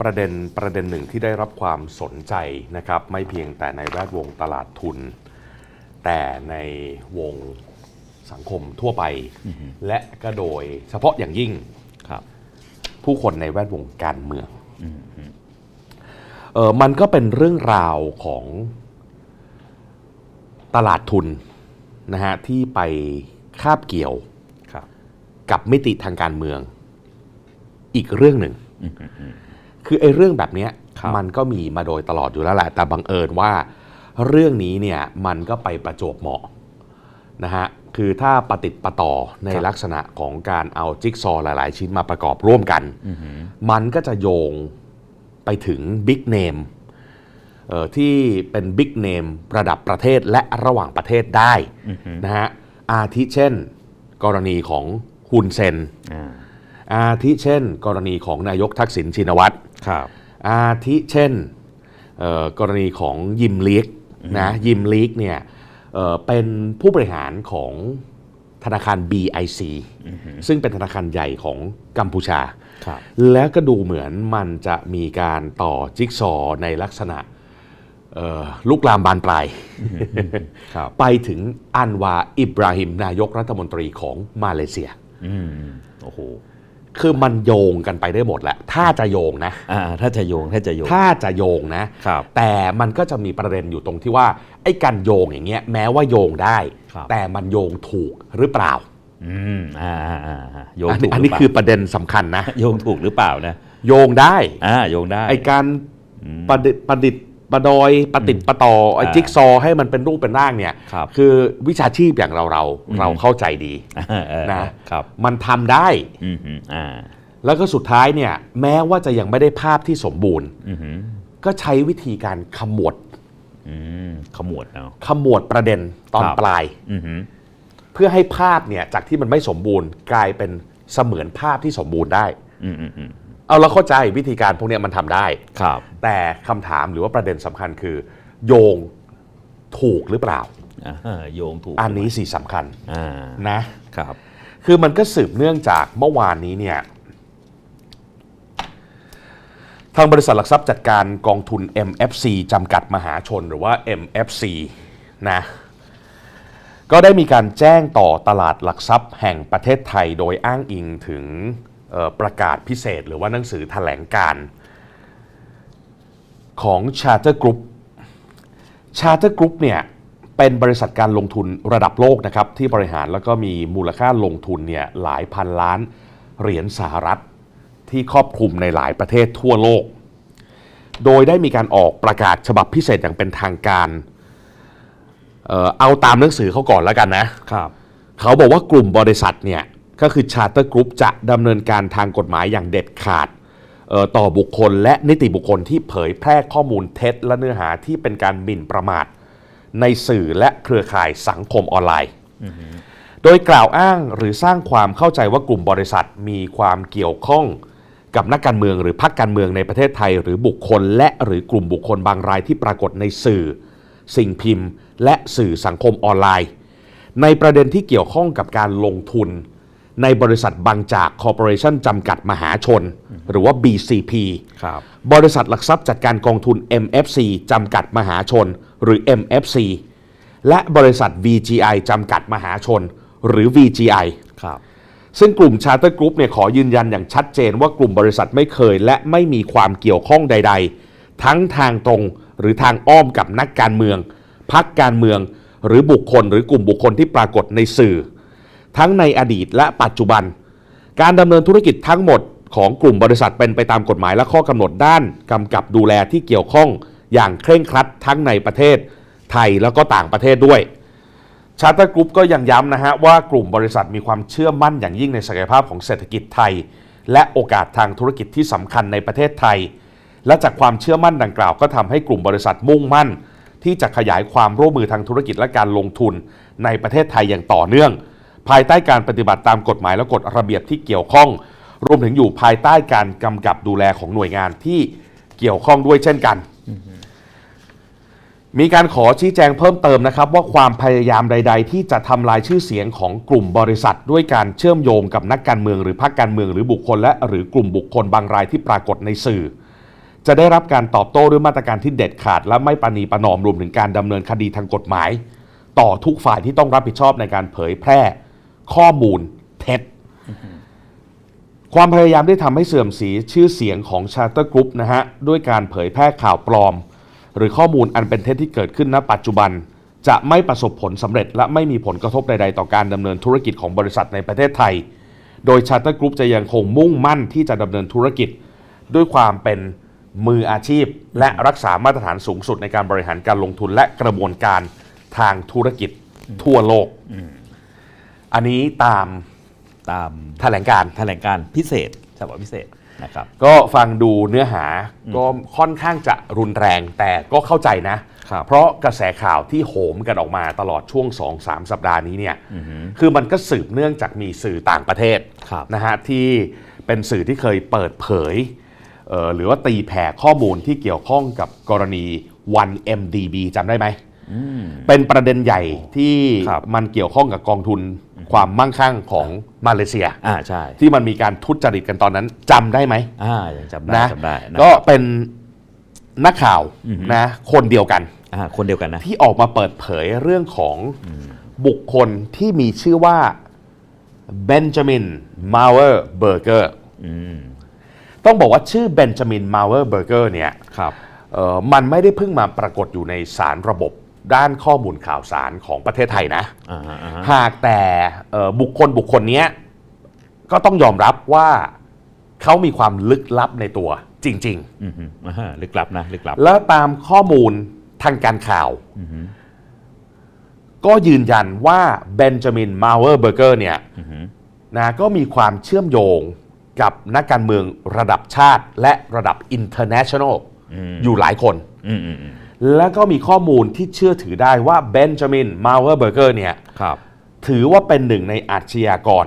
ประเด็นประเด็นหนึ่งที่ได้รับความสนใจนะครับ ไม่เพียงแต่ในแวดวงตลาดทุน แต่ในวงสังคมทั่วไป และก็โดยเฉพาะอย่างยิ่งครับผู้คนในแวดวงการเมืองเออมันก็เป็นเรื่องราวของตลาดทุนนะฮะที่ไปคาบเกี่ยวครับกับมิติทางการเมือง อีกเรื่องหนึ่ง คือไอ้เรื่องแบบเนี้ยครับมันก็มีมาโดยตลอดอยู่แล้วแหละ แต่บังเอิญว่าเรื่องนี้เนี่ยมันก็ไปประจวบเหมาะนะฮะคือถ้าปฏิดประต่อในลักษณะของการเอาจิ๊กซอว์หลาย ๆ ชิ้นมาประกอบร่วมกัน มันก็จะโยงไปถึงบิ๊กเนมที่เป็นบิ๊กเนมระดับประเทศและระหว่างประเทศได้นะฮะอาทิเช่น กรณีของฮุนเซนอ่าอาทิเช่น กรณีของนายกทักษิณชินวัตร ครับอาทิเช่นเอ่อกรณีของยิมลีกนะยิมลีกเนี่ยเอ่อเป็นผู้บริหารของธนาคาร BIC ซึ่งเป็นธนาคารใหญ่ของกัมพูชาครับแล้วก็ดูเหมือนมันจะมีการต่อจิ๊กซอว์ในลักษณะเอ่อลุกลามบานปลายครับไปถึงอันวาอิบราฮิมนายกรัฐมนตรีของมาเลเซียอืมโอ้โห คือมันโยงกันไปได้หมดแหละ ถ้าจะโยงนะอ่าถ้าจะโยงถ้าจะโยง ถ้าจะโยงนะ ครับแต่มันก็จะมีประเด็นอยู่ตรงที่ว่า ไอ้การโยงอย่างเงี้ยแม้ว่าโยงได้ ครับ แต่มันโยงถูกหรือเปล่า อืมอ่าอ่าอ่าอ่าโยงอันถูนี้กอันหรืนี้เปล่าคือประเด็นสำคัญนะ โยงถูกหรือเปล่านะ โยงได้ อ่าโยงได้ไอ้การประดิษฐ์ประดิษฐ์ ประดอยประติดประต่อไอ้อ่าจิ๊กซอว์ให้มันเป็นรูปเป็นร่างเนี่ยครับอวิชาชีพอย่างเราเราเราเข้าใจดีอ่าเออนะครับมันทำได้อืมอืมอ่าแล้วก็สุดท้ายเนี่ยแม้ว่าจะยังไม่ได้ภาพที่สมบูรณ์ อืมอืมก็ใช้วิธีการขมวดอืมขมวดเอา ขมวดประเด็นตอนครับ ปลาย อืมอืมเพื่อให้ภาพเนี่ยจากที่มันไม่สมบูรณ์กลายเป็นเสมือนภาพที่สมบูรณ์ได้ อืมอืมอืม เอาเราเข้าใจวิธีการพวกเนี้ยมันทำได้ ครับ แต่คำถามหรือว่าประเด็นสำคัญคือ โยงถูกหรือเปล่า อ่าโยงถูกอันนี้สิสำคัญอ่านะ ครับ คือมันก็สืบเนื่องจากเมื่อวานนี้เนี่ย ทางบริษัทหลักทรัพย์จัดการกองทุน MFC จำกัดมหาชนหรือว่า MFC นะ ก็ได้มีการแจ้งต่อตลาดหลักทรัพย์แห่งประเทศไทยโดยอ้างอิงถึงเอ่อ ประกาศพิเศษ หรือว่าหนังสือแถลงการณ์ของ Charter Group Charter Group เนี่ยเป็นบริษัทการลงทุนระดับโลกนะครับที่บริหารแล้วก็มีมูลค่าลงทุนเนี่ยหลายพันล้านเหรียญสหรัฐ ที่ครอบคลุมในหลายประเทศทั่วโลก โดยได้มีการออกประกาศฉบับพิเศษอย่างเป็นทางการ เอ่อเอาตามหนังสือเขาก่อนแล้วกันนะครับเขาบอกว่ากลุ่มบริษัทเนี่ย ก็คือ Charter Group จะดำเนินการทางกฎหมายอย่างเด็ดขาดต่อบุคคลและนิติบุคคลที่เผยแพร่ข้อมูลเท็จ และเนื้อหาที่เป็นการหมิ่นประมาท ในสื่อและเครือข่ายสังคมออนไลน์ โดยกล่าวอ้างหรือสร้างความเข้าใจว่ากลุ่มบริษัทมีความเกี่ยวข้องกับนักการเมืองหรือพรรคการเมืองในประเทศไทย หรือบุคคล และหรือกลุ่มบุคคลบางรายที่ปรากฏในสื่อ สิ่งพิมพ์ และสื่อสังคมออนไลน์ ในประเด็นที่เกี่ยวข้องกับการลงทุน ในบริษัทบางจากคอร์ปอเรชั่นจำกัดมหาชน หรือว่า BCP ครับบริษัทหลักทรัพย์จัดการกองทุน MFC จำกัดมหาชน หรือ MFC และบริษัท VGI จำกัดมหาชน หรือ VGI ครับซึ่งกลุ่ม Charter Group เนี่ยขอยืนยันอย่างชัดเจนว่ากลุ่มบริษัทไม่เคย และไม่มีความเกี่ยวข้องใด ๆ ทั้งทางตรงหรือทางอ้อมกับนักการเมืองพรรคการเมือง หรือบุคคลหรือกลุ่มบุคคลที่ปรากฏในสื่อ ทั้งในอดีตและปัจจุบัน การดำเนินธุรกิจทั้งหมดของกลุ่มบริษัทเป็นไปตามกฎหมายและข้อกำหนดด้านกำกับดูแลที่เกี่ยวข้องอย่างเคร่งครัดทั้งในประเทศไทยแล้วก็ต่างประเทศด้วยชาร์เตอร์กรุ๊ปก็ยังย้ำนะฮะว่ากลุ่มบริษัทมีความเชื่อมั่นอย่างยิ่งในศักยภาพของเศรษฐกิจไทย และโอกาสทางธุรกิจที่สำคัญในประเทศไทย และจากความเชื่อมั่นดังกล่าวก็ทำให้กลุ่มบริษัทมุ่งมั่น ที่จะขยายความร่วมมือทางธุรกิจและการลงทุนในประเทศไทยอย่างต่อเนื่อง ภายใต้การปฏิบัติตามกฎหมายและกฎระเบียบที่เกี่ยวข้อง รวมถึงอยู่ภายใต้การกำกับดูแลของหน่วยงานที่เกี่ยวข้องด้วยเช่นกัน มีการขอชี้แจงเพิ่มเติมนะครับ ว่าความพยายามใด ๆ ที่จะทำลายชื่อเสียงของกลุ่มบริษัท ด้วยการเชื่อมโยงกับนักการเมืองหรือพรรคการเมืองหรือบุคคลและหรือกลุ่มบุคคลบางรายที่ปรากฏในสื่อจะได้รับการตอบโต้ด้วยมาตรการที่เด็ดขาด และไม่ประนีประนอมรวมถึงการดำเนินคดีทางกฎหมาย ต่อทุกฝ่ายที่ต้องรับผิดชอบในการเผยแพร่ ข้อมูลเท็จ ความพยายามได้ทำให้เสื่อมเสียชื่อเสียงของชาร์เตอร์กรุ๊ปนะฮะด้วยการเผยแพร่ข่าวปลอม หรือข้อมูลอันเป็นเท็จที่เกิดขึ้นณ ปัจจุบัน จะไม่ประสบผลสำเร็จ และไม่มีผลกระทบใดๆ ต่อการดำเนินธุรกิจของบริษัทในประเทศไทย โดยชาร์เตอร์กรุ๊ปจะยังคงมุ่งมั่นที่จะดำเนินธุรกิจ ด้วยความเป็นมืออาชีพ และรักษามาตรฐานสูงสุดในการบริหารการลงทุนและกระบวนการทางธุรกิจทั่วโลก อันนี้ตามตามแถลงการณ์แถลงการพิเศษฉบับพิเศษนะครับ ก็ฟังดูเนื้อหาก็ค่อนข้างจะรุนแรงแต่ก็เข้าใจนะ ครับเพราะกระแสข่าวที่โหมกันออกมาตลอดช่วง 2-3 สัปดาห์นี้เนี่ยคือมันก็สืบเนื่องจากมีสื่อต่างประเทศครับ นะฮะที่เป็นสื่อที่เคยเปิดเผยเอ่อหรือว่าตีแผ่ข้อมูลที่เกี่ยวข้องกับกรณี 1MDB จำได้ไหม เป็นประเด็นใหญ่ที่ครับมันเกี่ยวข้องกับกองทุนความมั่งคั่งของมาเลเซียอ่าใช่ที่มันมีการทุจริตกันตอนนั้นจำได้ไหมอ่ายังจำได้นะจำได้นะก็เป็นนักข่าวนะคนเดียวกันอ่าคนเดียวกันนะที่ออกมาเปิดเผยเรื่องของบุคคลที่มีชื่อว่าเบนจามินมาเวอร์เบอร์เกอร์อืมต้องบอกว่าชื่อเบนจามินมาเวอร์เบอร์เกอร์เนี่ยครับเอ่อมันไม่ได้เพิ่งมาปรากฏอยู่ในสารระบบ ด้านข้อมูลข่าวสารของประเทศไทยนะ อ่าฮะอ่าฮะหากแต่เอ่อบุคคลบุคคลเนี้ยก็ต้องยอมรับว่าเขามีความลึกลับในตัวจริงๆอืมฮึอ่าฮะลึกลับนะลึกลับแล้วตามข้อมูลทางการข่าวก็ยืนยันว่าเบนจามินมาเวอร์เบอร์เกอร์เนี่ยนะก็มีความเชื่อมโยงกับนักการเมืองระดับชาติและระดับ international อยู่หลายคน อืมอืมอืม แล้วก็มีข้อมูลที่เชื่อถือได้ว่าเบนจามินมาเวอร์เบอร์เกอร์เนี่ยครับ ถือว่าเป็นหนึ่งในอาชญากร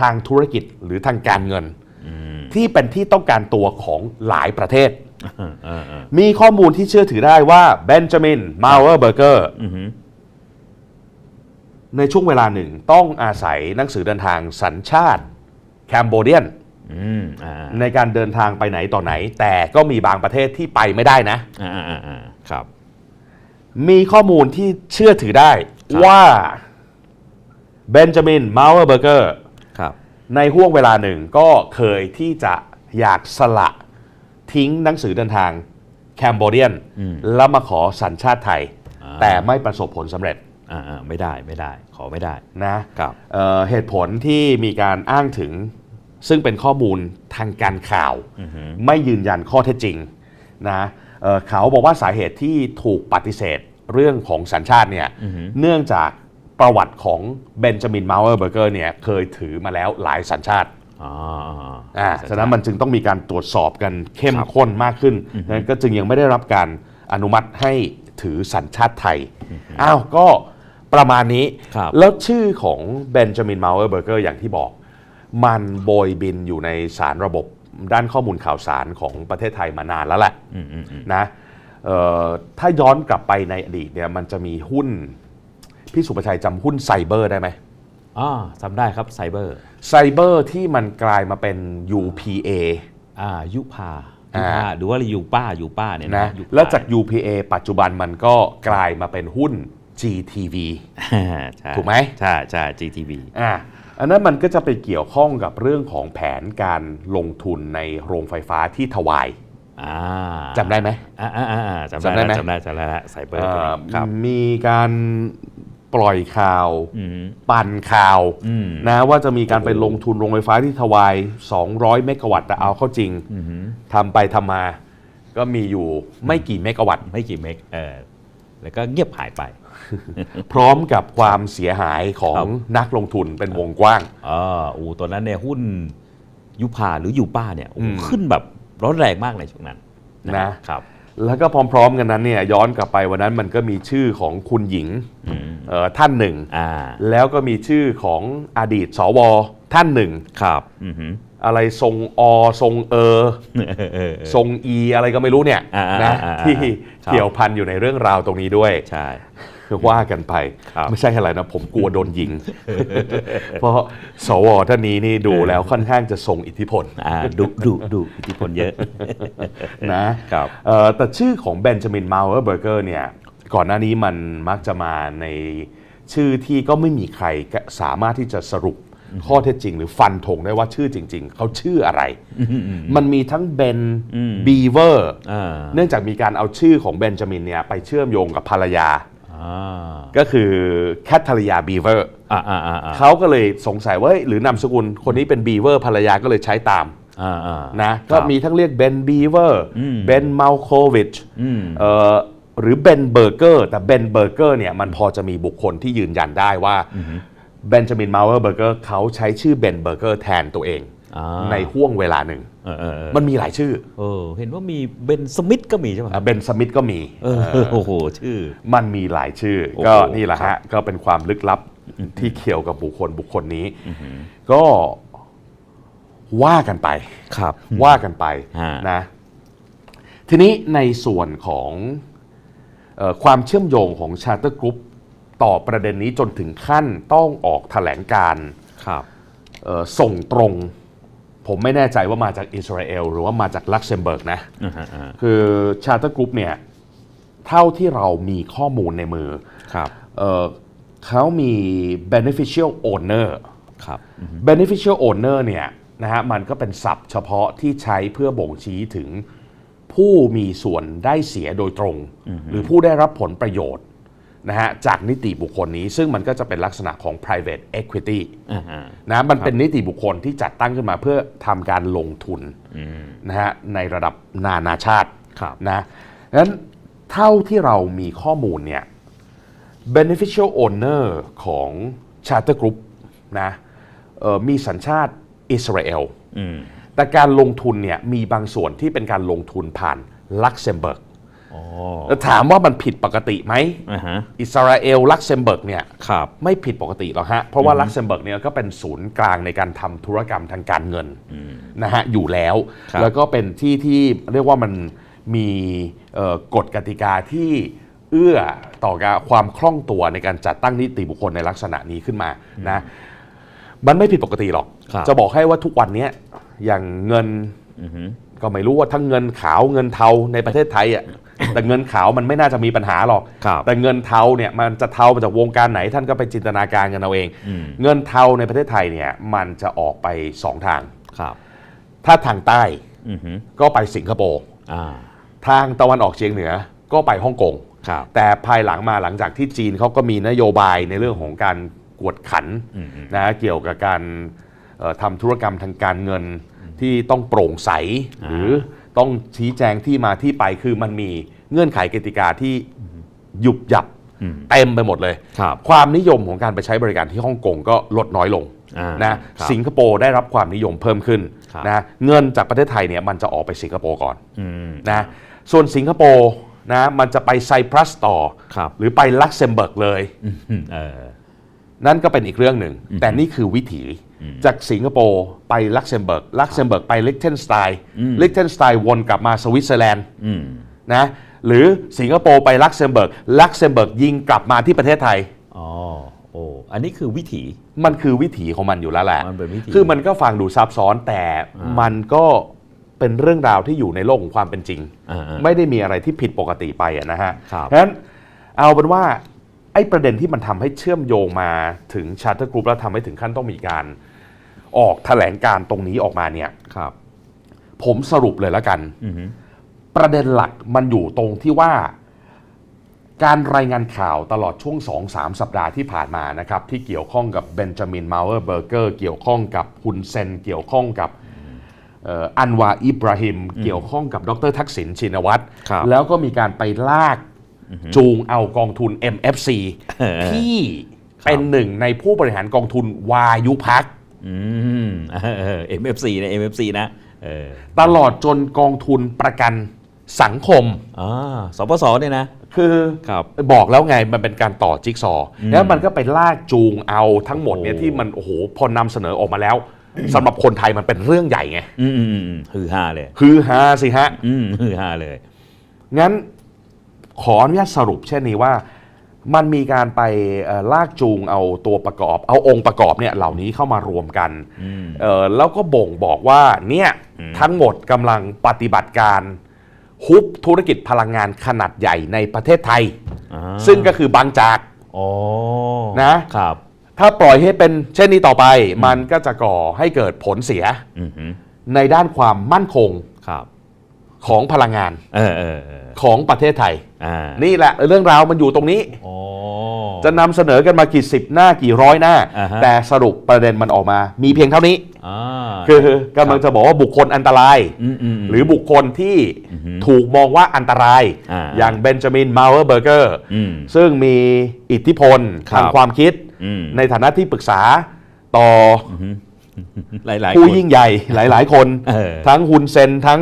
ทางธุรกิจหรือทางการเงิน ที่เป็นที่ต้องการตัวของหลายประเทศอ่าอ่าอ่ามีข้อมูลที่เชื่อถือได้ว่าเบนจามินมาเวอร์เบอร์เกอร์อือฮึในช่วงเวลาหนึ่งต้องอาศัยหนังสือเดินทางสัญชาติแคนโบเดียนอืมอ่าอ่า ในการเดินทางไปไหนต่อไหน แต่ก็มีบางประเทศที่ไปไม่ได้นะอ่าอ่าอ่าครับ มีข้อมูลที่เชื่อถือได้ครับว่าเบนจามินมาเวอร์เบอร์เกอร์ครับในห่วงเวลาหนึ่งก็เคยที่จะอยากสละทิ้งหนังสือเดินทางแคนโบเดียน แล้วมาขอสัญชาติไทย แต่ไม่ประสบผลสำเร็จอ่าอ่าไม่ได้ไม่ได้ ขอไม่ได้นะครับเอ่อเหตุผลที่มีการอ้างถึง ซึ่งเป็นข้อมูลทางการข่าว ไม่ยืนยันข้อเท็จจริงนะเอ่อเขาบอกว่าสาเหตุที่ถูกปฏิเสธเรื่องของสัญชาติเนี่ยเนื่องจากประวัติของเบนจามินมาเวอร์เบอร์เกอร์เนี่ยเคยถือมาแล้วหลายสัญชาติอ๋ออ่าอ่าสัญชาติฉะนั้นมันจึงต้องมีการตรวจสอบกันเข้มครับข้นมากขึ้นนั้นก็จึงยังไม่ได้รับการอนุมัติให้ถือสัญชาติไทย อ้าว ก็ประมาณนี้ครับแล้วชื่อของเบนจามินมาเวอร์เบอร์เกอร์อย่างที่บอก มันโบยบินอยู่ในสารระบบด้านข้อมูลข่าวสารของประเทศไทยมานานแล้วแหละอืมอืมอืมนะเอ่อถ้าย้อนกลับไปในอดีตเนี่ยมันจะมีหุ้น พี่สุประชัยจำหุ้นไซเบอร์ได้ไหมอ่าจำได้ครับไซเบอร์ไซเบอร์ที่มันกลายมาเป็น UPA อ่ายุพาอ่ายุพาหรือว่ายูป้ายูป้าเนี่ยนะยุพาแล้วจาก UPA ปัจจุบันมันก็กลายมาเป็นหุ้น GTV อ่าใช่ถูกไหมใช่ใช่ GTV อ่า อันนั้นมันก็จะไปเกี่ยวข้องกับเรื่องของแผนการลงทุนในโรงไฟฟ้าที่ถวายอ่าจำได้ไหมอ่าอ่าอ่าอ่าจำจำได้ได้ไหมแล้วจำได้จำได้แล้วไซเบอร์เอ่ตัวอนี้ครับมีการปล่อยข่าวอืมปั่นข่าวอืมนะว่าจะมีการไปลงทุนโรงไฟฟ้าที่ถวาย 200 เมกะวัตต์แต่เอาเข้าจริงทำไปทำมา ก็มีอยู่ไม่กี่เมกะวัตต์ไม่กี่เมกเออแล้วก็เงียบหายไป พร้อมกับความเสียหายของครับนักลงทุนเป็นวงกว้างอ่าอูตอนนั้นเนี่ยหุ้นยุพาหรือยูป้าเนี่ยโอ้โหอืมขึ้นแบบร้อนแรงมากในช่วงนั้นนะครับแล้วก็พร้อมๆกันนั้นเนี่ยย้อนกลับไปวันนั้นมันก็มีชื่อของคุณหญิงเอ่อท่านหนึ่งอ่าแล้วก็มีชื่อของอดีตสวท่านหนึ่งครับอือหืออะไรทรงอทรงเออเออเออทรงอีอะไรก็ไม่รู้เนี่ยอ่าอ่านะอ่าอ่าที่ครับเกี่ยวพันอยู่ในเรื่องราวตรงนี้ด้วยใช่ ว่ากันไปครับไม่ใช่อะไรนะผมกลัวโดนยิง เพราะสวท่านนี้นี่ดูแล้วค่อนข้างจะทรงอิทธิพลอ่าดุดุดุอิทธิพลเยอะนะครับเอ่อแต่ชื่อของเบนจามินมา w เบอร์เกอร์เนี่ยก่อนหน้านี้มันมักจะมาในชื่อที่ก็ไม่มีใครสามารถที่จะสรุปข้อเท็จจริง หรือฟันธงได้ว่าชื่อจริง ๆ เขาชื่ออะไร มันมีทั้งเบนบีเวอร์อ่าเนื่องจากมีการเอาชื่อของเบนจามินเนี่ยไปเชื่อมโยงกับภรรยาอ่า ก็คือแคทเธอรียาบีเวอร์อ่าอ่าอ่าอ่าเขาก็เลยสงสัยว่าเฮ้ยหรือนามสกุลคนนี้เป็นบีเวอร์ภรรยาก็เลยใช้ตามอ่าอ่า นะก็มีทั้งเรียกเบนบีเวอร์เบนมาลโควิชอืม เอ่อหรือเบนเบอร์เกอร์แต่เบนเบอร์เกอร์เนี่ยมันพอจะมีบุคคลที่ยืนยันได้ว่าเบนจามินมา w เบอร์เกอร์เขาใช้ชื่อเบนเบอร์เกอร์แทนตัวเองอ่า ในห่วงเวลาหนึ่งเออเออเออมันมีหลายชื่อเออเห็นว่ามีเบนสมิธก็มีใช่ไหมเบนสมิธก็มีเออโอ้โหชื่อ มันมีหลายชื่อโอ้โหก็นี่แหละครัฮะบก็เป็นความลึกลับที่เกี่ยวกับบุคคลบุคคลนี้ ก็ว่ากันไปครับว่ากันไปฮะนะ ทีนี้ในส่วนของเออความเชื่อมโยงของชา t เตอร์กรุ๊ปต่อประเด็นนี้จนถึงขั้นต้องออกแถลงการณ์ครับเอ่อส่งตรง ผมไม่แน่ใจว่ามาจากอิสราเอลหรือว่ามาจากลักเซมเบิร์กนะอ่าฮะอ่าคือชา t เตอร์กรุ๊ปเนี่ยเท่าที่เรามีข้อมูลในมือครับเอ่อเขามี beneficial owner ครับ beneficial owner เนี่ยนะฮะมันก็เป็นศัพท์เฉพาะที่ใช้เพื่อบ่งชี้ถึงผู้มีส่วนได้เสียโดยตรง หรือผู้ได้รับผลประโยชน์ นะฮะจากนิติบุคคลนี้ ซึ่งมันก็จะเป็นลักษณะของ private equity อ่าฮะนะมันเป็นนิติบุคคลที่จัดตั้งขึ้นมาเพื่อทำการลงทุนนะฮะในระดับนานาชาติครับนะนั้นเท่าที่เรามีข้อมูลเนี่ย beneficial owner ของ Charter Group นะเอ่อมีสัญชาติอิสราเอลอืมแต่การลงทุนเนี่ยมีบางส่วนที่เป็นการลงทุนผ่านลักเซมเบิร์กอ๋อ แล้วถามว่ามันผิดปกติไหมอ่าฮะอิสราเอลลักเซมเบิร์กเนี่ยครับไม่ผิดปกติหรอกฮะ เพราะว่าลักเซมเบิร์กเนี่ยก็เป็นศูนย์กลางในการทำธุรกรรมทางการเงินนะฮะอยู่แล้วครับแล้วก็เป็นที่ที่เรียกว่ามันมีเอ่อกฎกติกาที่เอื้อต่อการความคล่องตัวในการจัดตั้งนิติบุคคลในลักษณะนี้ขึ้นมานะมันไม่ผิดปกติหรอกครับจะบอกให้ว่าทุกวันเนี้ยอย่างเงินอือฮึก็ไม่รู้ว่าทั้งเงินขาวเงินเทาในประเทศไทยอะ แต่เงินขาวมันไม่น่าจะมีปัญหาหรอก ครับแต่เงินเทาเนี่ยมันจะเทามาจากวงการไหนท่านก็ไปจินตนาการกันเอาเอง อืมเงินเทาในประเทศไทยเนี่ยมันจะออกไปสองทาง ครับถ้าทางใต้อือฮึก็ไปสิงคโปร์ อ่าทางตะวันออกเฉียงเหนือก็ไปฮ่องกง ครับแต่ภายหลังมาหลังจากที่จีนเขาก็มีนโยบายในเรื่องของการกวดขันนะเกี่ยวกับการเอ่อทำธุรกรรมทางการเงินที่ต้องโปร่งใสหรือ ต้องชี้แจงที่มาที่ไปคือมันมีเงื่อนไขกติกาที่หยุบหยับอืมเต็มไปหมดเลยครับความนิยมของการไปใช้บริการที่ฮ่องกงก็ลดน้อยลงอ่านะครับสิงคโปร์ได้รับความนิยมเพิ่มขึ้นครับนะเงินจากประเทศไทยเนี่ยมันจะออกไปสิงคโปร์ก่อนอืมนะส่วนสิงคโปร์นะมันจะไปไซปรัสต่อครับหรือไปลักเซมเบิร์กเลยอืมเออนั่นก็เป็นอีกเรื่องหนึ่ง แต่นี่คือวิถี จากสิงคโปร์ไปลักเซมเบิร์กลักเซมเบิร์กไปลิกเทนสไตน์ลิกเทนสไตน์วนกลับมาสวิตเซอร์แลนด์อืมนะหรือสิงคโปร์ไปลักเซมเบิร์กลักเซมเบิร์กยิงกลับมาที่ประเทศไทยอ๋อโอ้อันนี้คือวิถีมันคือวิถีของมันอยู่แล้วแหละมันเป็นวิถีคือมันก็ฟังดูซับซ้อนแต่มันก็เป็นเรื่องราวที่อยู่ในโลกของความเป็นจริงอ่าๆไม่ได้มีอะไรที่ผิดปกติไปอะนะฮะครับเพราะฉะนั้นเอาเป็นว่าไอ้ประเด็นที่มันทำให้เชื่อมโยงมาถึงชาร์ t เ r อร์กรุ๊ปแล้วทำให้ถึงขั้นต้องมีการ ออกแถลงการตรงนี้ออกมาเนี่ย ครับ ผมสรุปเลยแล้วกัน อือฮึประเด็นหลักมันอยู่ตรงที่ว่า การรายงานข่าวตลอดช่วง 2-3สัปดาห์ที่ผ่านมานะครับ ที่เกี่ยวข้องกับเบนจามินมา w เบอร์เกอร์เกี่ยวข้องกับฮุนเซนเกี่ยวข้องกับเอ่ออันวาอิบราฮิม เกี่ยวข้องกับดรทักษิณชินวัตรครับ แล้วก็มีการไปลากจูงเอากองทุน MFC เออที่ครับเป็นหนึ่งในผู้บริหารกองทุนวายุพัก อืมเออเออ MFC นะ MFC นะเออตลอดจนกองทุนประกันสังคมอ่าสปสเนี่ยนะ คือครับบอกแล้วไงมันเป็นการต่อจิ๊กซอว์แล้วมันก็ไปลากจูงเอาทั้งหมดเนี่ยโอ้โหที่มันโอ้โหพอนำเสนอออกมาแล้วสำหรับคนไทยมันเป็นเรื่องใหญ่ไงอืมอืมอืมอืมฮือฮาเลยฮือฮาสิฮะ อืมฮือฮาเลย งั้นขออนุญาตสรุปเช่นนี้ว่า มันมีการไปเอ่อลากจูงเอาตัวประกอบ เอาองค์ประกอบเนี่ยเหล่านี้เข้ามารวมกันอืมเอ่อแล้วก็บ่งบอกว่าเนี่ยทั้งหมดกำลังปฏิบัติการฮุบธุรกิจพลังงานขนาดใหญ่ในประเทศไทยอ่าซึ่งก็คือบางจากอ๋อนะครับถ้าปล่อยให้เป็นเช่นนี้ต่อไป มันก็จะก่อให้เกิดผลเสียอือหือในด้านความมั่นคงครับ ของพลังงานเออเออเออของประเทศไทย อ่านี่แหละเรื่องราวมันอยู่ตรงนี้อ๋อจะนำเสนอกันมากี่สิบหน้ากี่ร้อยหน้า อ่าฮะ แต่สรุปประเด็นมันออกมา มีเพียงเท่านี้ อ่าคือกำลังจะบอกว่าบุคคลอันตรายอืมอืมม หรือบุคคลที่อือฮึถูกมองว่าอันตราย อ่า อย่างเบนจามินมาเวอร์เบอร์เกอร์อืมซึ่งมีอิทธิพลครับทางความคิด อืมในฐานะที่ปรึกษาต่อ หลายหลายผู้คนยิ่งใหญ่หลายๆ คน เออทั้งฮุนเซนทั้ง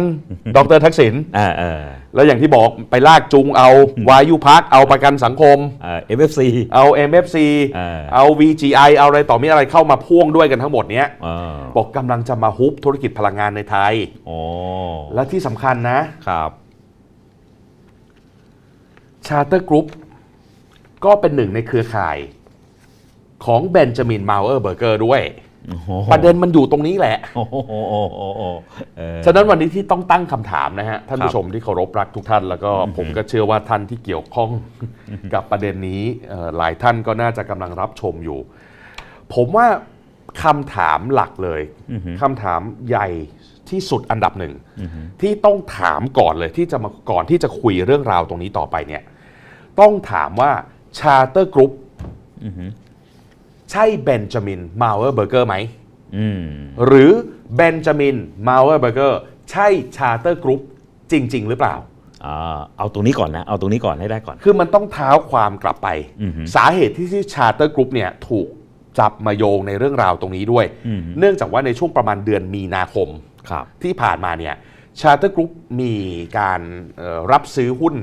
ดรทักษิณอ่าเออแล้วอย่างที่บอกไปลากจูงเอาวายุพักเอาประกันสังคม เอ่อ MFC เอา MFC เออ เอา VGI เอาอะไรต่อมีอะไรเข้ามาพ่วงด้วยกันทั้งหมดเนี้ยอ่าบอกกำลังจะมาฮุบธุรกิจพลังงานในไทยอ๋อและที่สำคัญนะ ครับ ชาร์เตอร์กรุ๊ปก็เป็นหนึ่งในเครือข่าย ของเบนจามินมาเวอร์เบอร์เกอร์ด้วยโอ้โห ประเด็นมันอยู่ตรงนี้แหละโอ้โหโอ้โหโอ้โหเออฉะนั้นวันนี้ที่ต้องตั้งคำถามนะฮะท่านครับผู้ชมที่เคารพรักทุกท่าน แล้วก็ผมก็เชื่อว่าท่านที่เกี่ยวข้องกับประเด็นนี้เอ่อหลายท่านก็น่าจะกำลังรับชมอยู่ ผมว่าคำถามหลักเลยคำถามใหญ่ที่สุดอันดับหนึ่งที่ต้องถามก่อนเลยที่จะมาก่อนที่จะคุยเรื่องราวตรงนี้ต่อไปเนี่ย ต้องถามว่าชาร์เตอร์กรุ๊ป ใช่เบนจามินมาเวอร์เบอร์เกอร์ไหมอืมหรือเบนจามินมาเวอร์เบอร์เกอร์ใช่ชาร์เตอร์กรุ๊ปจริง ๆ หรือเปล่าอ่าเอาตรงนี้ก่อนนะ เอาตรงนี้ก่อนให้ได้ก่อน คือมันต้องเท้าความกลับไปอือฮึสาเหตุที่ที่ชาร์เตอร์กรุ๊ปเนี่ยถูกจับมาโยงในเรื่องราวตรงนี้ด้วยอือฮึเนื่องจากว่าในช่วงประมาณเดือนมีนาคมครับที่ผ่านมาเนี่ยชาร์เตอร์กรุ๊ปมีการเอ่อรับซื้อหุ้น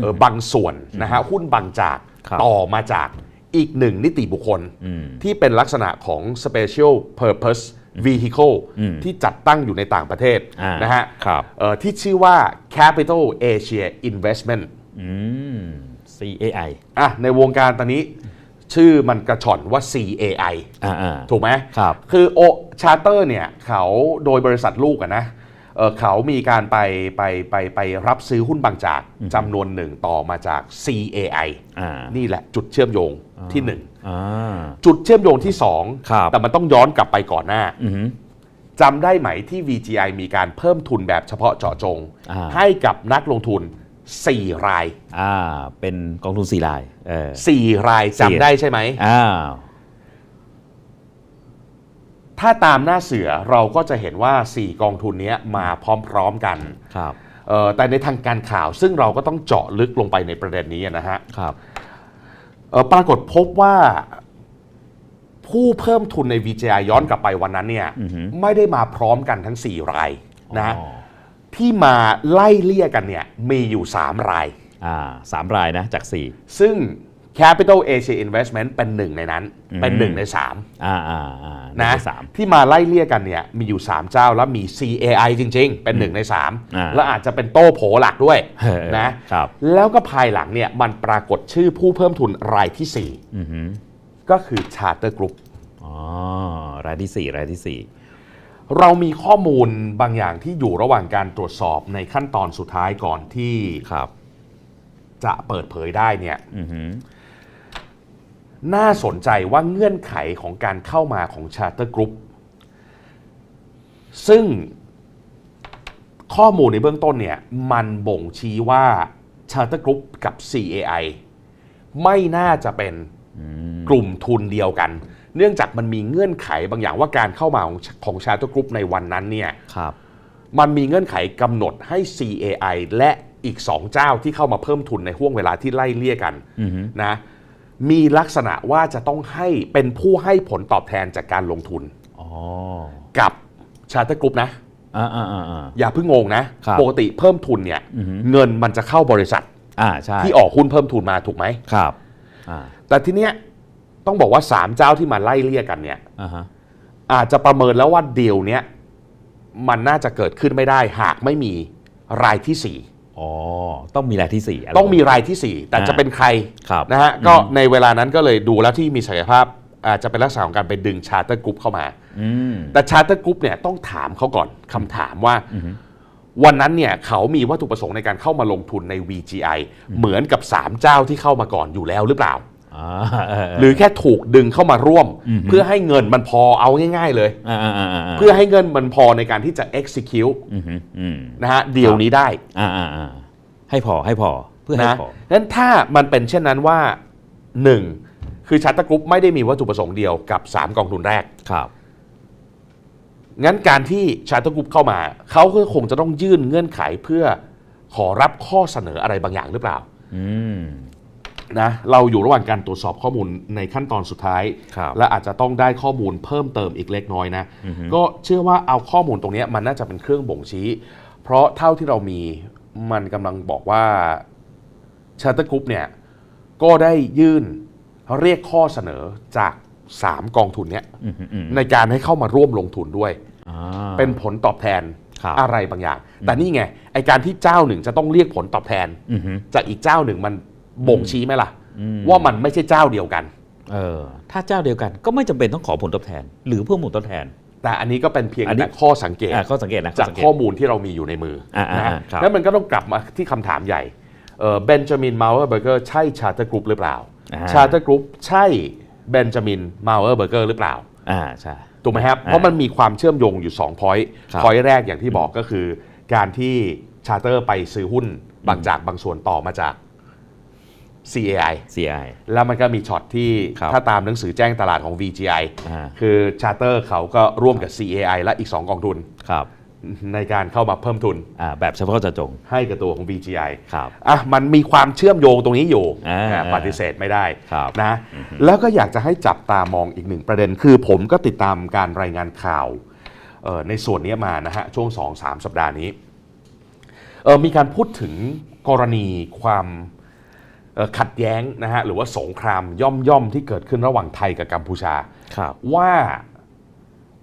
เอ่อบางส่วนนะฮะหุ้นบางจากครับต่อมาจาก อีกหนึ่งนิติบุคคลอืมที่เป็นลักษณะของ special purpose vehicle อืมที่จัดตั้งอยู่ในต่างประเทศอ่านนะฮะครับเอ่อที่ชื่อว่า Capital Asia Investment อืม CAI อะในวงการตอนนี้ชื่อมันกระชอนว่า CAI อ่าอ่าถูกไหมครับคือโอชาร์เตอร์เนี่ยเขาโดยบริษัทลูกอะนะ เอ่อเขามีการไปไปไปไปรับซื้อหุ้นบางจากจำนวนหนึ่งต่อมาจาก CAI อ่านี่แหละจุดเชื่อมโยงที่หนึ่งอ่าจุดเชื่อมโยงที่สองครับแต่มันต้องย้อนกลับไปก่อนหน้าอือหือจำได้ไหมที่ VGI มีการเพิ่มทุนแบบเฉพาะเจาะจงอ่าให้กับนักลงทุน 4 ราย อ่า เป็นกองทุนสี่รายเออ4รายสี่จำได้ใช่ไหมอ้าว ถ้าตามหน้าเสือเราก็จะเห็นว่า 4 กองทุนเนี้ยมาพร้อมๆกันครับเอ่อแต่ในทางการข่าวซึ่งเราก็ต้องเจาะลึกลงไปในประเด็นนี้นะฮะครับเอ่อปรากฏพบว่าผู้เพิ่มทุนใน VGI ย้อนกลับไปวันนั้นเนี่ยอือหือไม่ได้มาพร้อมกันทั้ง 4 รายนะอ๋อที่มาไล่เลี่ยกันเนี่ยมีอยู่ 3 รายอ่าสามรายนะจากสี่ซึ่ง Capital Asia Investment เป็นหนึ่งในนั้นอืมเป็นหนึ่งในอ่าอ่าอ่า3นะหงในสาม ที่มาไล่เลี่ยกันเนี่ยมีอยู่ 3 เจ้าแล้วมี CAI จริง ๆ เป็นหนึ่งใน อ่า3 แล้วอาจจะเป็นโต้โผหลักด้วยเออนะครับ แล้วก็ภายหลังเนี่ยมันปรากฏชื่อผู้เพิ่มทุนรายที่อือหือ4 ก็คือ Charter Group อ๋อรายที่สี่รายที่สี่เรามีข้อมูลบางอย่างที่อยู่ระหว่างการตรวจสอบในขั้นตอนสุดท้ายก่อนที่ครับ จะเปิดเผยได้เนี่ย อือหือ น่าสนใจว่าเงื่อนไขของการเข้ามาของ Charter Group ซึ่งข้อมูลในเบื้องต้นเนี่ยมันบ่งชี้ว่า Charter Group กับ CAI ไม่น่าจะเป็นกลุ่มทุนเดียวกัน เนื่องจากมันมีเงื่อนไขบางอย่างว่าการเข้ามาของของ Charter Group ในวันนั้นเนี่ยครับมันมีเงื่อนไขกำหนดให้ CAI และอีก 2 เจ้าที่เข้ามาเพิ่มทุนในห่วงเวลาที่ไล่เลี่ยกันอือฮึนะ มีลักษณะว่าจะต้องให้เป็นผู้ให้ผลตอบแทนจากการลงทุนอ๋อกับชาร์เตอร์กรุ๊ปนะอ่าอ่าอ่าอ่าอย่าเพิ่งงงนะครับปกติเพิ่มทุนเนี่ยอือฮึเงินมันจะเข้าบริษัทอ่าใช่ที่ออกหุ้นเพิ่มทุนมาถูกไหมครับอ่าแต่ทีเนี้ยต้องบอกว่า3เจ้าที่มาไล่เลี่ยกันเนี่ยอ่าฮะอาจจะประเมินแล้วว่าเดียวเนี้ยมันน่าจะเกิดขึ้นไม่ได้หากไม่มีรายที่สี่ อ๋อ ต้องมีรายที่สี่ะไรต้องมีรายที่สี่แต่อ่าจะเป็นใครครับนะฮะอืมก็ในเวลานั้นก็เลยดูแล้วที่มีศักยภาพอาจจะเป็นลักษณะของการไปดึงชาร์เตอร์กรุ๊ปเข้ามาอืมแต่ชาร์เตอร์กรุ๊ปเนี่ยต้องถามเขาก่อนคำถามว่าอือฮึวันนั้นเนี่ยเขามีวัตถุประสงค์ในการเข้ามาลงทุนใน VGI เหมือนกับ 3 เจ้าที่เข้ามาก่อนอยู่แล้วหรือเปล่าอ่าเออ หรือแค่ถูกดึงเข้ามาร่วมอือฮึเพื่อให้เงินมันพอเอาง่าย ๆ เลยอ่าอ่าอ่าาเพื่อให้เงินมันพอในการที่จะ execute อือฮึอืมนะฮะเดียวนี้ได้อ่าอ่าอ่าให้พอให้พอเพื่อให้นะพอนั้นถ้ามันเป็นเช่นนั้นว่า1คือชัตเตอร์กรุ๊ปไม่ได้มีวัตถุประสงค์เดียวกับ 3 กองทุนแรกครับงั้นการที่ชาร์ตกรุ๊ปเข้ามา เขาก็คงจะต้องยื่นเงื่อนไขเพื่อขอรับข้อเสนออะไรบางอย่างหรือเปล่าอืม นะเราอยู่ระหว่างการตรวจสอบข้อมูลในขั้นตอนสุดท้ายครับและอาจจะต้องได้ข้อมูลเพิ่มเติมอีกเล็กน้อยนะอือฮึก็เชื่อว่าเอาข้อมูลตรงเนี้ยมันน่าจะเป็นเครื่องบ่งชี้ เพราะเท่าที่เรามีมันกำลังบอกว่าชาร์ตกรุ๊ปเนี่ยก็ได้ยื่นเรียกข้อเสนอจาก 3 กองทุนเนี้ยอืมอืมอืมในการให้เข้ามาร่วมลงทุนด้วยอ่าเป็นผลตอบแทนครับอะไรบางอย่าง แต่นี่ไงไอการที่เจ้าหนึ่งจะต้องเรียกผลตอบแทนอือฮึจากอีกเจ้าหนึ่งมัน บ่งชี้ไหมล่ะอืมว่ามันไม่ใช่เจ้าเดียวกัน เออ ถ้าเจ้าเดียวกันก็ไม่จำเป็นต้องขอผลตอบแทน หรือเพื่อผลตอบแทน แต่อันนี้ก็เป็นเพียงอันนี้แต่ข้อสังเกตอ่าข้อสังเกตนะจากสังเกตข้อมูลที่เรามีอยู่ในมืออาอ่านะฮะครับแล้วมันก็ต้องกลับมาที่คำถามใหญ่เบนจามินมา u เออร์เบอร์เกอร์ใช่ชาร์เตอร์กรุ๊ปหรือเปล่าอ่าชาร์เตอร์กรุ๊ปใช่เบนจามินมา u เออร์เบอร์เกอร์หรือเปล่าอ่าใช่ถูกไหมครับอ่าเพราะมันมีความเชื่อมโยงอยู่2 point ครับ point แรกอย่างที่บอกก็คือ การที่ชาร์เตอร์ไปซื้อหุ้นบางจากบางส่วนต่อมาจาก CAI CI แล้วมันก็มีช็อตที่ครับถ้าตามหนังสือแจ้งตลาดของ VGI อ่า คือชาร์เตอร์เขาก็ร่วมกับ CAI และอีก 2 กองทุน ครับในการเข้ามาเพิ่มทุนอ่าแบบเฉพาะเจาะจง ให้กับตัวของ VGI ครับอะมันมีความเชื่อมโยงตรงนี้อยู่อ่าอะปฏิเสธไม่ได้ครับนะแล้วก็อยากจะให้จับตามองอีกหนึ่งประเด็น คือผมก็ติดตามการรายงานข่าวเอ่อในส่วนนี้มานะฮะ ช่วง 2-3 สัปดาห์นี้เอ่อมีการพูดถึงกรณีความเอ่อ ขัดแย้งนะฮะหรือว่าสงครามย่อมย่อมๆที่เกิดขึ้นระหว่างไทยกับกัมพูชา ครับ ว่า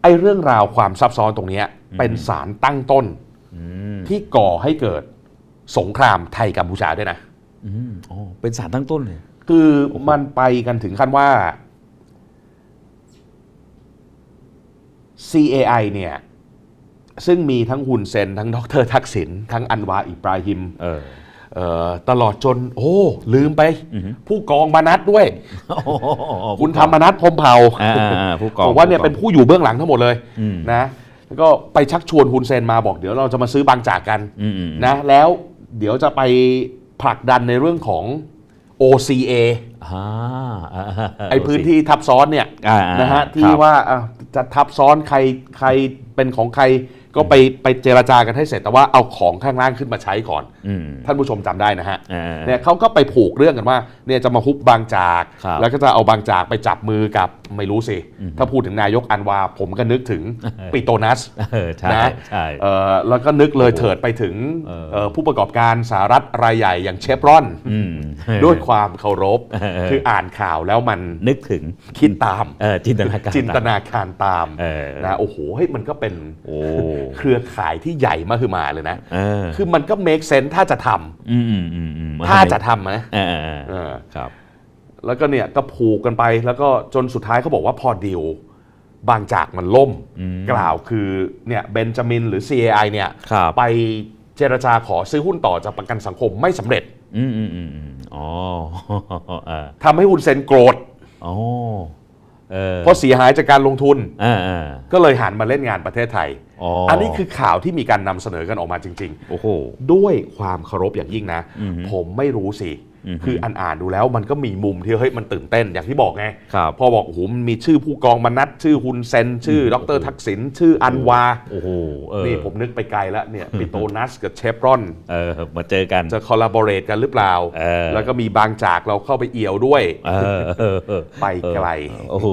ไอ้เรื่องราวความซับซ้อนตรงเนี้ยเป็นสารตั้งต้นอืมที่ก่อให้เกิดสงครามไทยกัมพูชาด้วยนะ อืมอ๋อเป็นสารตั้งต้นเลย คือมันไปกันถึงขั้นว่า CAI เนี่ย ซึ่งมีทั้งฮุนเซน ทั้งดรทักษิณทั้งอันวาอิบราฮิม เออเอ่อ ตลอดจน โอ้ ลืมไปอือฮึผู้กองมานัดด้วย คุณธรรมนัทพรหมเผ่าอ่าอ่าอ่าผู้กองบอกว่าเนี่ยผู้กองเป็นผู้อยู่เบื้องหลังทั้งหมดเลยอืมนะแล้วก็ไปชักชวนฮุนเซนมาบอกเดี๋ยวเราจะมาซื้อบางจากกันอืมอืมนะแล้วเดี๋ยวจะไปผลักดันในเรื่องของ OCA อ่าอ่าาไอพื้นที่ทับซ้อนเนี่ยอ่าอ่านะฮะครับที่ว่าอะจะทับซ้อนใครใครเป็นของใคร ก็ไปไปเจราจากันให้เสร็จแต่ว่าเอาของข้างล่างขึ้นมาใช้ก่อน อืม ท่านผู้ชมจำได้นะฮะอ่าเนี่ยเขาก็ไปผูกเรื่องกันว่าเนี่ยจะมาฮุบบางจาก ครับ แล้วก็จะเอาบางจากไปจับมือกับไม่รู้สิ ถ้าพูดถึงนายกอันวา ผมก็นึกถึงปิโตนัสเออใช่นะใช่เอ่อแล้วก็นึกเลยเถิดไปถึงเออเอ่อผู้ประกอบการสหรัฐรายใหญ่อย่างเชฟรอนอืมด้วยความเคารพเออเออคืออ่านข่าวแล้วมันนึกถึงคิดตามเออจินตนาการจินตนาการตามเออนะโอ้โหเฮ้ยมันก็เป็นโอ้เครือข่ายที่ใหญ่มาคือมาเลยนะเออคือมันก็ make sense ถ้าจะทำอืมอืมอืมอืมถ้าจะทำนะเออเออเออเออครับ แล้วก็เนี่ยก็ผูกกันไป แล้วก็จนสุดท้ายเขาบอกว่าพอดีลบางจากมันล่มอืมกล่าวคือเนี่ยเบนจามินหรือ CAI เนี่ยครับไปเจรจาขอซื้อหุ้นต่อจากประกันสังคมไม่สำเร็จอืมอืมอืมอืมอ๋อเออทำให้ฮุนเซนโกรธอ๋อเออเพราะเสียหายจากการลงทุนอ่าอ่าก็เลยหันมาเล่นงานประเทศไทยอ๋ออัอันนี้คือข่าวที่มีการนำเสนอกันออกมาจริงโอ้โหๆด้วยความเคารพอย่างยิ่งนะอือฮึผมไม่รู้สิอือฮึ คืออ่านอ่านๆดูแล้วมันก็มีมุมที่เฮ้ยมันตื่นเต้นอย่างที่บอกไงครับพอบอกโอ้โหมันมีชื่อผู้กองมานัดชื่อฮุนเซน ชื่อ ดรทักษิณชื่ออันวาโอ้โหเออนี่ผมนึกไปไกลแล้วเนี่ยปิโตนัสกับเชฟรอนเออมาเจอกันจะคอลลาบอร์เรตกันหรือเปล่าเออแล้วก็มีบางจากเราเข้าไปเอี่ยวด้วยเออเออเออไปไกลโอ้โห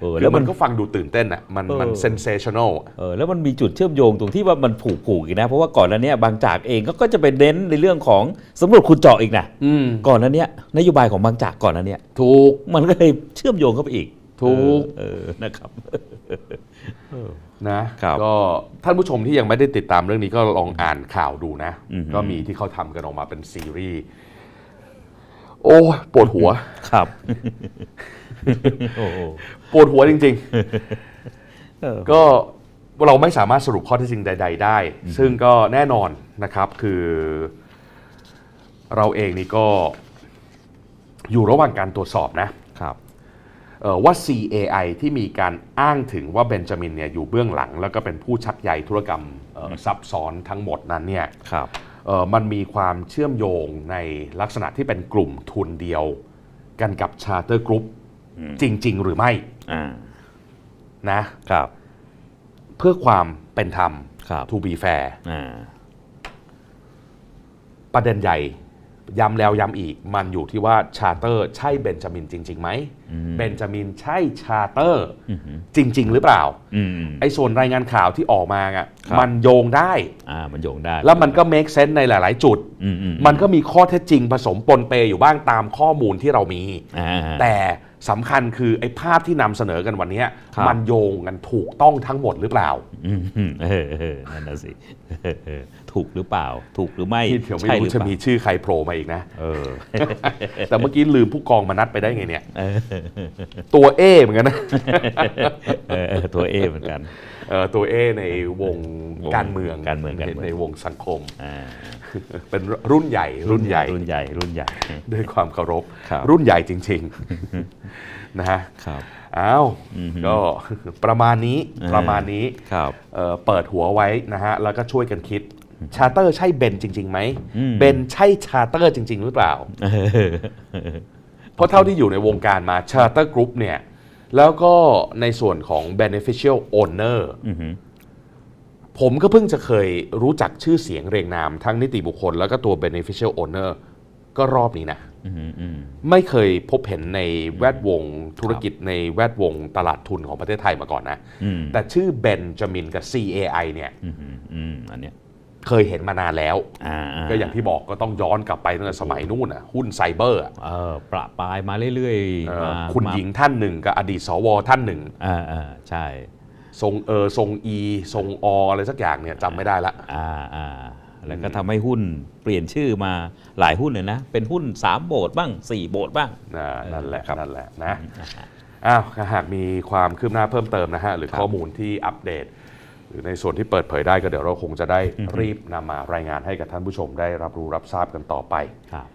เออแล้แล้ววมัมันนก็ฟังดูตื่นเต้นอะมันมันเออเซนเซชันแนลเออแล้วมันมีจุดเชื่อมโยงตรงที่ว่ามันผูกผูกอีกนะ เพราะว่าก่อนแล้วเนี้ยบางจากเองก็ก็จะไปเน้นในเรื่องของสำรวจขุดเจาะอีกนะอืมก่อนแล้วเนี้ยนโยบายของบางจากก่อนแล้วเนี้ยถูกมันก็เลยเชื่อมโยงเข้าไปอีก ถูกเออนะครับนะครับก็ท่านผู้ชมที่ยังไม่ได้ติดตามเรื่องนี้ก็ลองอ่านข่าวดูนะอือฮึก็มีที่เขาทำกันออกมาเป็นซีรีส์โอ้ยปวดหัวครับโอ้โหปวดหัวจริงเออๆก็เราไม่สามารถสรุปข้อเท็จจริงใด ๆ ได้ ซึ่งก็แน่นอนนะครับคือ เราเองนี่ก็อยู่ระหว่างการตรวจสอบนะครับเอ่อว่า CAI ที่มีการอ้างถึงว่าเบนจามินเนี่ยอยู่เบื้องหลัง แล้วก็เป็นผู้ชักใยธุรกรรมเอ่อซับซ้อนทั้งหมดนั้นเนี่ยครับเอ่อมันมีความเชื่อมโยงในลักษณะที่เป็นกลุ่มทุนเดียวกันกับชาร์เตอร์กรุ๊ปจริง ๆ หรือไม่อ่านะครับ เพื่อความเป็นธรรมครับ to be fair อ่าประเด็นใหญ่ ย้ำแล้วย้ำอีกมันอยู่ที่ว่าชาร์เตอร์ใช่เบนจามินจริงๆไหม เบนจามินใช่ชาร์เตอร์ จริง ๆ หรือเปล่าอืมไอ้ส่วนรายงานข่าวที่ออกมาอะครับมันโยงได้อ่ามันโยงได้ แล้วมันก็ make sense ในหลาย ๆ จุดอืมอืมมันก็มีข้อเท็จจริงผสมปนเปอยู่บ้างตามข้อมูลที่เรามีอ่าแต่สำคัญคือไอ้ภาพที่นำเสนอกันวันเนี้ยครับมันโยงกันถูกต้องทั้งหมดหรือเปล่าอืมอืมเออเออนั่นน่ะสิเออเออถูกหรือเปล่า ถูกหรือไม่ที่เดี๋ยวไม่ใช่หรู้รือจะเปล่ามีชื่อใครโผล่มาอีกนะเออแต่เมื่อกี้ลืมผู้กองมานัดไปได้ไงเนี่ยเออตัวเอเหมือนกันนะเออเออตัวเอเหมือนกันเออตัวเอในวงวงการเมืองการเมืองการเมืองในวงสังคมอ่าเป็นรุ่นใหญ่รุ่นใหญ่รุ่นใหญ่รุ่นใหญ่ด้วยความเคารพครับรุ่นใหญ่จริง ๆ นะฮะครับอ้าวก็ประมาณนี้อ่าประมาณนี้ครับเอ่อเปิดหัวไว้นะฮะแล้วก็ช่วยกันคิดชาร์เตอร์ใช่เบนจริงๆไหมอืมเบนใช่ชาร์เตอร์จริง ๆ หรือเปล่าเออเพ ราะเท่าที่อยู่ในวงการมาชาร์เตอร์กรุ๊ปเนี่ยแล้วก็ในส่วนของ beneficial owner อือหือผมก็เพิ่งจะเคยรู้จักชื่อเสียงเรียงนาม ทั้งนิติบุคคลแล้วก็ตัว beneficial owner ก็รอบนี้นะอือหืออืมไม่เคยพบเห็นในแวดวงธุรกิจในแวดวงตลาดทุนของประเทศไทยมาก่อนนะอืมแต่ชื่อเบนจามินกับ CAI เนี่ยอือหืออืมอันเนี้ย เคยเห็นมานานแล้วอ่าก็อย่างที่บอกก็ต้องย้อนกลับไปตั้งแต่สมัยนู่นน่ะหุ้นไซเบอร์อะเออประปรายมาเรื่อยเอๆอมาคุณมาหญิงท่านหนึ่งกับอดีตสวท่านหนึ่งอ่าอ่าใช่ ทรงเออทรงอีทรงออะไรสักอย่างเนี่ยจำไม่ได้ละอ่าอ่าแล้วก็ทำให้หุ้นเปลี่ยนชื่อมาหลายหุ้นเลยนะ เป็นหุ้น 3 โบสถ์บ้าง 4 โบสถ์บ้างนะนั่นแหละครับนั่นแหละนะอ้าวหากมีความคืบหน้าเพิ่มเติมนะฮะหรือครับข้อมูลที่อัปเดต หรือในส่วนที่เปิดเผยได้ก็เดี๋ยวเราคงจะได้รีบนำมารายงานให้กับท่านผู้ชมได้รับรู้รับทราบกันต่อไปครับ